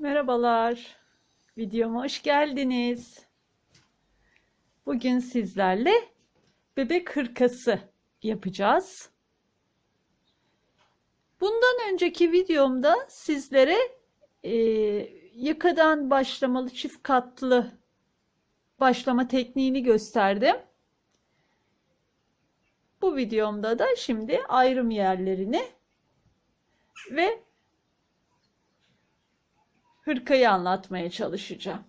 Merhabalar. Videoma hoş geldiniz. Bugün sizlerle bebek hırkası yapacağız. Bundan önceki videomda sizlere e, yakadan başlamalı çift katlı başlama tekniğini gösterdim. Bu videomda da şimdi ayrım yerlerini ve hırkayı anlatmaya çalışacağım.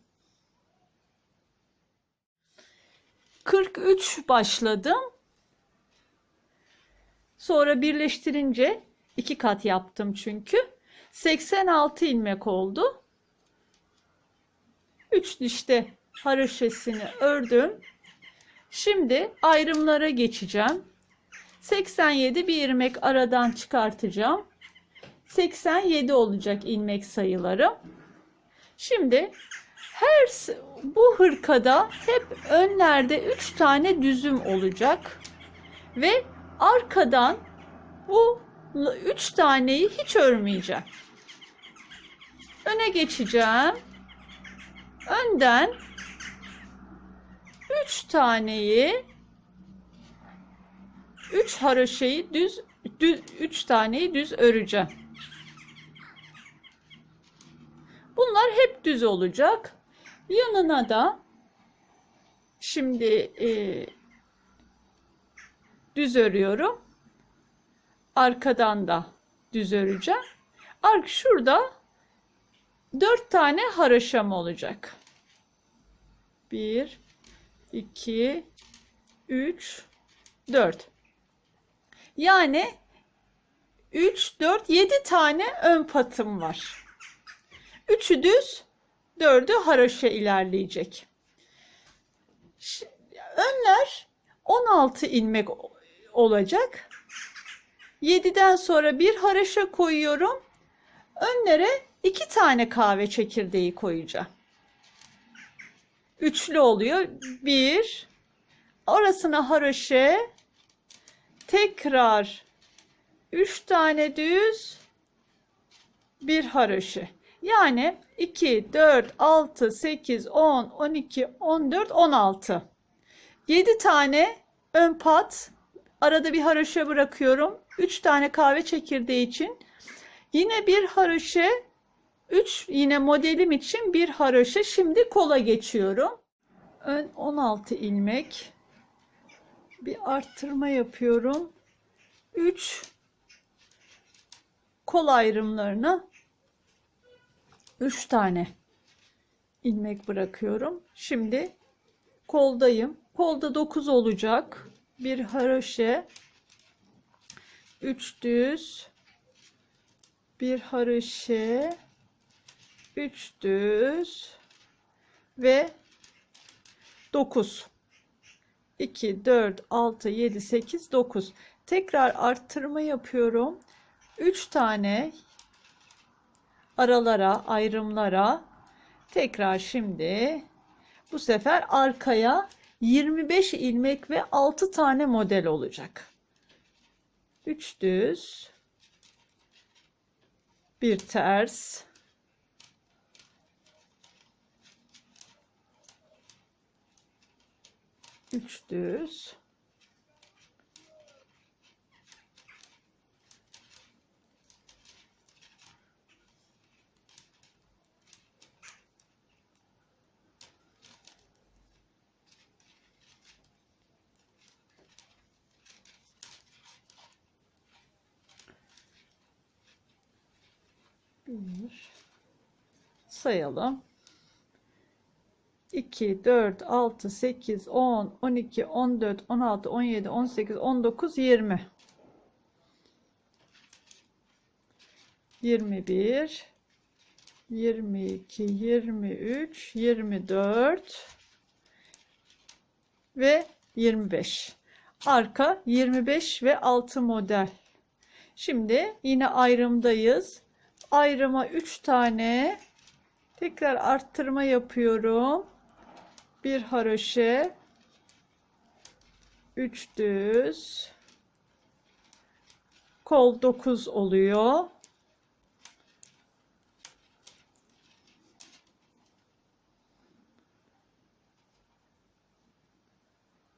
43 başladım. Sonra birleştirince iki kat yaptım çünkü. 86 ilmek oldu. 3 dişte haroşesini ördüm. Şimdi ayrımlara geçeceğim. 87 bir ilmek aradan çıkartacağım. 87 olacak ilmek sayılarım. Şimdi her bu hırkada hep önlerde 3 tane düzüm olacak ve arkadan bu 3 taneyi hiç örmeyeceğim. Öne geçeceğim. Önden 3 taneyi 3 haroşayı düz, düz 3 taneyi düz öreceğim. Bunlar hep düz olacak. Yanına da şimdi e, düz örüyorum. Arkadan da düz öreceğim. Ark şurada dört tane haraşam olacak. Bir, iki, üç, dört. Yani üç, dört, yedi tane ön patım var. Üçü düz, dördü haroşa ilerleyecek. Önler 16 ilmek olacak. 7'den sonra bir haroşa koyuyorum. Önlere iki tane kahve çekirdeği koyacağım. Üçlü oluyor. Bir, orasına haroşa, tekrar üç tane düz, bir haroşa. Yani 2, 4, 6, 8, 10, 12, 14, 16. 7 tane ön pat. Arada bir haroşa bırakıyorum. 3 tane kahve çekirdeği için. Yine bir haroşa. 3 yine modelim için bir haroşa. Şimdi kola geçiyorum. Ön 16 ilmek. Bir arttırma yapıyorum. 3 kol ayrımlarına 3 tane ilmek bırakıyorum. Şimdi koldayım. Kolda 9 olacak. Bir haroşe 3 düz bir haroşe 3 düz ve 9 2 4 6 7 8 9 tekrar arttırma yapıyorum 3 tane aralara, ayrımlara tekrar şimdi bu sefer arkaya 25 ilmek ve 6 tane model olacak. 3 düz, bir ters, üç düz, Bir. Sayalım. 2, 4, 6, 8, 10, 12, 14, 16, 17, 18, 19, 20. 21, 22, 23, 24 ve 25. Arka 25 ve 6 model. Şimdi yine ayrımdayız ayrıma 3 tane tekrar arttırma yapıyorum. Bir haroşe 3 düz kol 9 oluyor.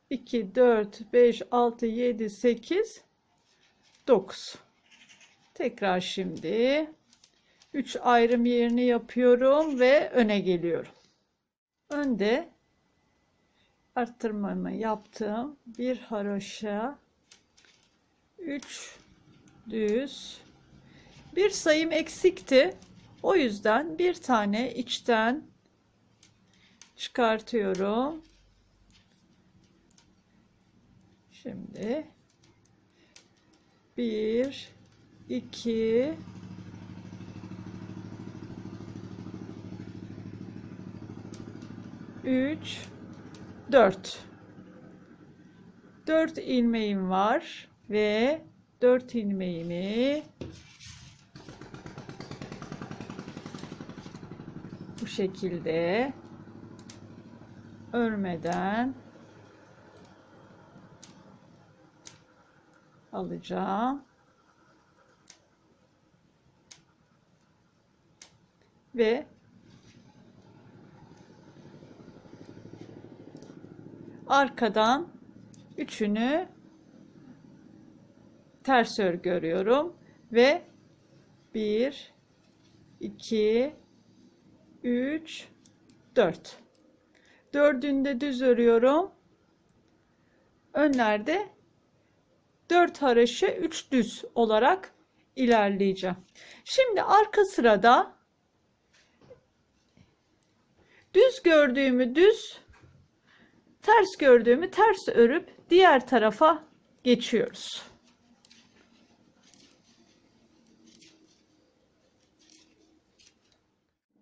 İki, dört, beş, altı, yedi, sekiz, dokuz. Tekrar şimdi 3 ayrım yerini yapıyorum ve öne geliyorum. Önde arttırmamı yaptım. Bir haroşa 3 düz bir sayım eksikti. O yüzden bir tane içten çıkartıyorum. Şimdi bir, iki, üç, dört. Dört ilmeğim var ve dört ilmeğimi bu şekilde örmeden alacağım. Ve arkadan üçünü ters örgü örüyorum ve 1 2 3 4 dördünde düz örüyorum. Önlerde 4 haraşo 3 düz olarak ilerleyeceğim. Şimdi arka sırada düz gördüğümü düz ters gördüğümü ters örüp diğer tarafa geçiyoruz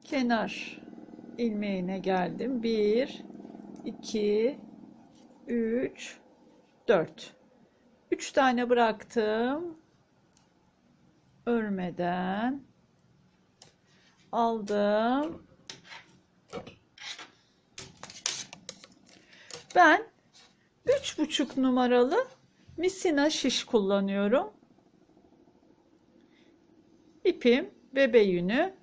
kenar ilmeğine geldim. 1 2 3 4 3 tane bıraktım. Örmeden aldım. Ben üç buçuk numaralı misina şiş kullanıyorum. İpim bebe yünü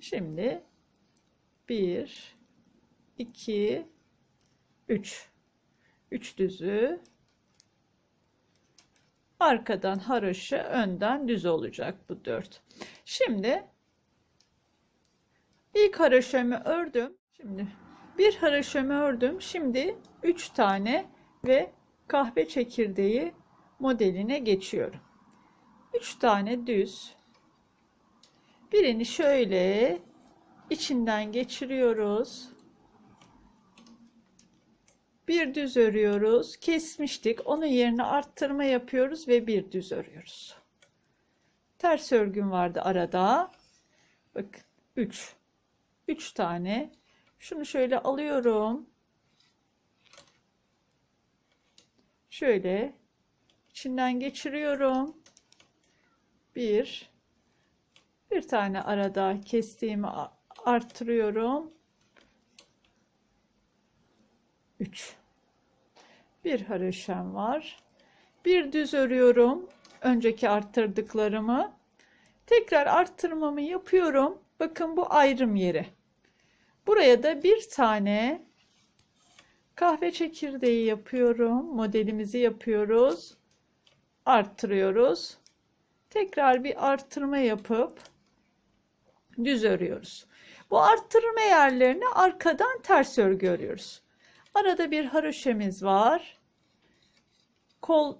Şimdi 1 2 3 3 düzü arkadan haroşa önden düz olacak bu 4. Şimdi ilk haroşamı ördüm. Şimdi bir haroşamı ördüm. Şimdi 3 tane ve kahve çekirdeği modeline geçiyorum. 3 tane düz Birini şöyle içinden geçiriyoruz. Bir düz örüyoruz. Kesmiştik. Onun yerine arttırma yapıyoruz ve bir düz örüyoruz. Ters örgüm vardı arada. Bakın 3. 3 tane. Şunu şöyle alıyorum. Şöyle içinden geçiriyorum. 1 bir tane arada kestiğimi arttırıyorum. 3 bir haroşam var. Bir düz örüyorum. Önceki arttırdıklarımı. Tekrar arttırmamı yapıyorum. Bakın bu ayrım yeri. Buraya da bir tane kahve çekirdeği yapıyorum. Modelimizi yapıyoruz. Arttırıyoruz. Tekrar bir arttırma yapıp düz örüyoruz. Bu arttırma yerlerini arkadan ters örgü örüyoruz. Arada bir haroşemiz var. Kol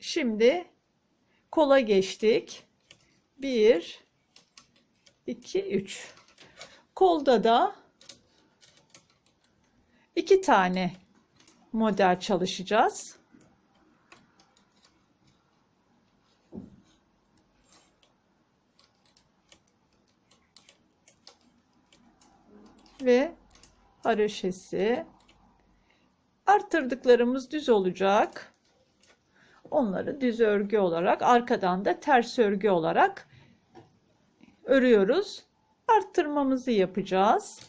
şimdi kola geçtik. 1 2 3 kolda da iki tane model çalışacağız. ve haroşesi. Arttırdıklarımız düz olacak. Onları düz örgü olarak arkadan da ters örgü olarak örüyoruz. Arttırmamızı yapacağız.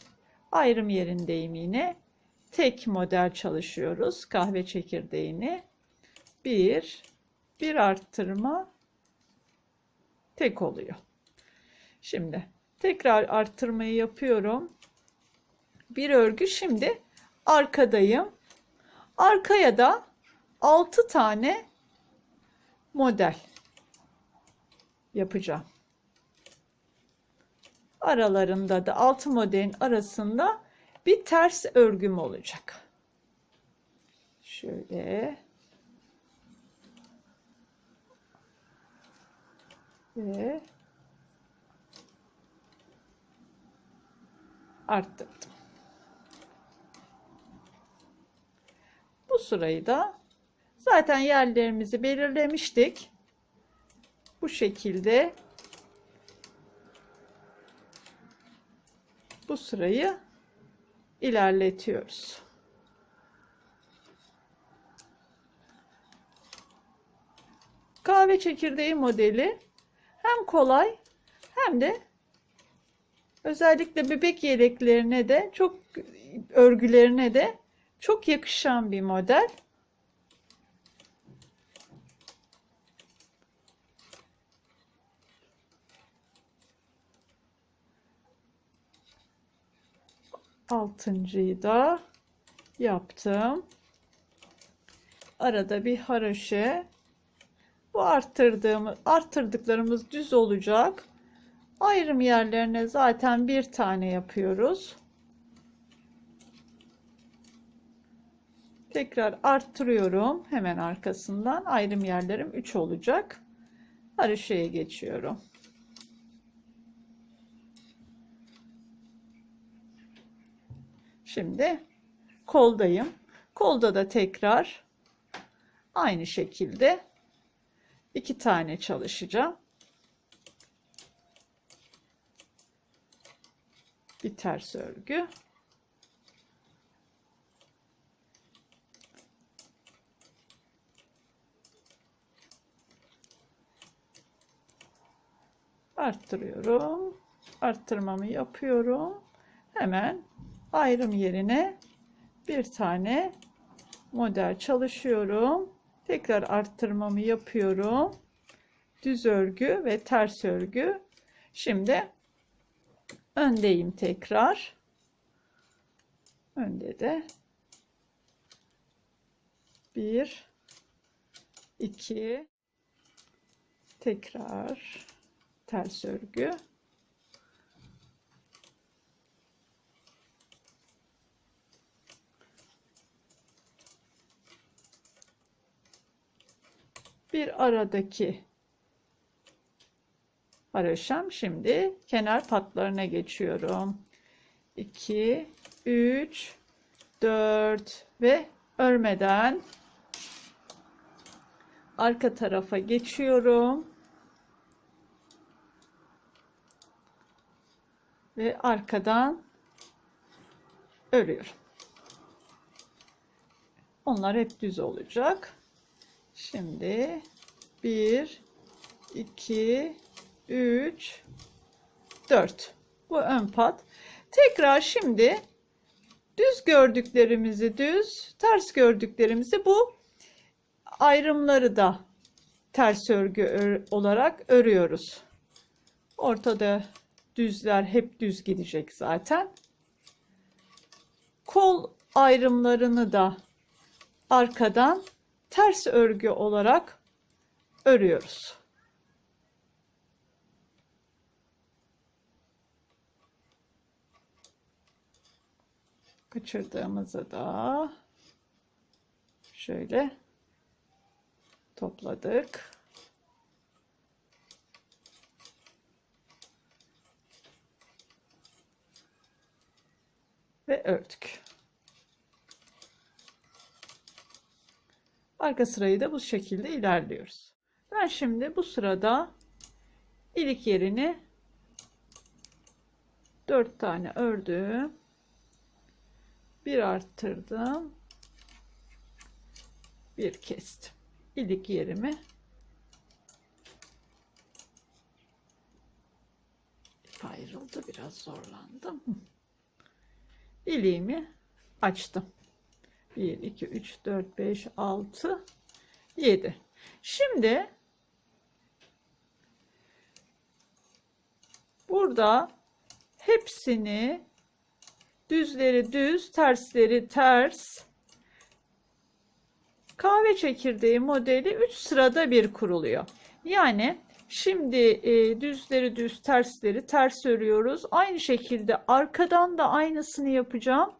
Ayrım yerindeyim yine. Tek model çalışıyoruz. Kahve çekirdeğini. Bir, bir arttırma tek oluyor. Şimdi tekrar arttırmayı yapıyorum bir örgü şimdi arkadayım. Arkaya da 6 tane model yapacağım. Aralarında da 6 modelin arasında bir ters örgüm olacak. Şöyle ve arttırdım. Bu sırayı da zaten yerlerimizi belirlemiştik. Bu şekilde bu sırayı ilerletiyoruz. Kahve çekirdeği modeli hem kolay hem de özellikle bebek yeleklerine de çok örgülerine de çok yakışan bir model. Altıncıyı da yaptım. Arada bir haroşe. Bu arttırdığımız, arttırdıklarımız düz olacak. Ayrım yerlerine zaten bir tane yapıyoruz. Tekrar arttırıyorum. Hemen arkasından ayrım yerlerim 3 olacak. Haroşeye geçiyorum. Şimdi koldayım. Kolda da tekrar aynı şekilde iki tane çalışacağım. Bir ters örgü. Arttırıyorum. Arttırmamı yapıyorum. Hemen ayrım yerine bir tane model çalışıyorum. Tekrar arttırmamı yapıyorum. Düz örgü ve ters örgü. Şimdi öndeyim tekrar. Önde de bir, iki, tekrar ters örgü. Bir aradaki haroşam. Şimdi kenar patlarına geçiyorum. 2, 3, 4 ve örmeden arka tarafa geçiyorum. Ve arkadan örüyorum. Onlar hep düz olacak. Şimdi 1 2 3 4 bu ön pat. Tekrar şimdi düz gördüklerimizi düz, ters gördüklerimizi bu ayrımları da ters örgü olarak örüyoruz. Ortada düzler hep düz gidecek zaten. Kol ayrımlarını da arkadan ters örgü olarak örüyoruz. Kaçırdığımızı da şöyle topladık. Ve ördük. Arka sırayı da bu şekilde ilerliyoruz. Ben şimdi bu sırada ilik yerini 4 tane ördüm. Bir arttırdım. Bir kestim. İlik yerimi ayrıldı. Biraz zorlandım. İliğimi açtım. 1, 2, 3, 4, 5, 6, 7. Şimdi burada hepsini Düzleri düz, tersleri ters. Kahve çekirdeği modeli 3 sırada bir kuruluyor. Yani şimdi e, düzleri düz, tersleri ters örüyoruz. Aynı şekilde arkadan da aynısını yapacağım.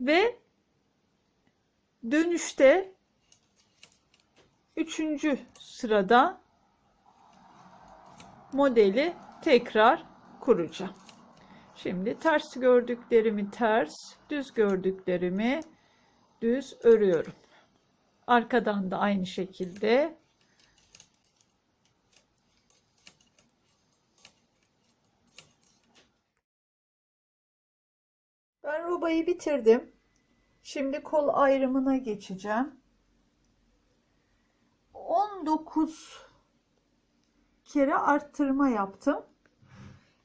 Ve dönüşte üçüncü sırada modeli tekrar kuracağım. Şimdi ters gördüklerimi ters, düz gördüklerimi düz örüyorum. Arkadan da aynı şekilde Ben robayı bitirdim. Şimdi kol ayrımına geçeceğim. 19 kere arttırma yaptım.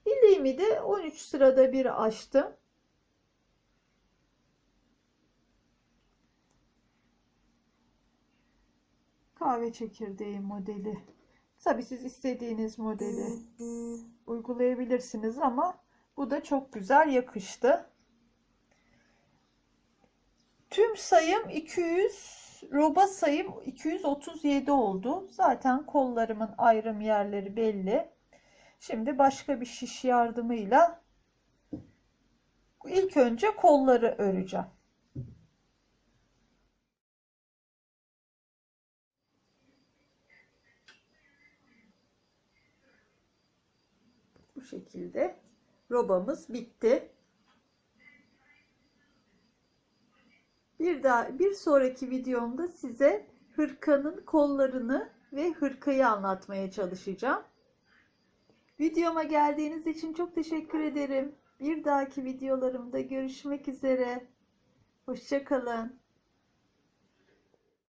İliğimi de 13 sırada bir açtım. Kahve çekirdeği modeli. Tabii siz istediğiniz modeli uygulayabilirsiniz ama bu da çok güzel yakıştı. Tüm sayım 200, roba sayım 237 oldu. Zaten kollarımın ayrım yerleri belli. Şimdi başka bir şiş yardımıyla ilk önce kolları öreceğim. Bu şekilde robamız bitti. Bir daha bir sonraki videomda size hırkanın kollarını ve hırkayı anlatmaya çalışacağım. Videoma geldiğiniz için çok teşekkür ederim. Bir dahaki videolarımda görüşmek üzere. Hoşçakalın.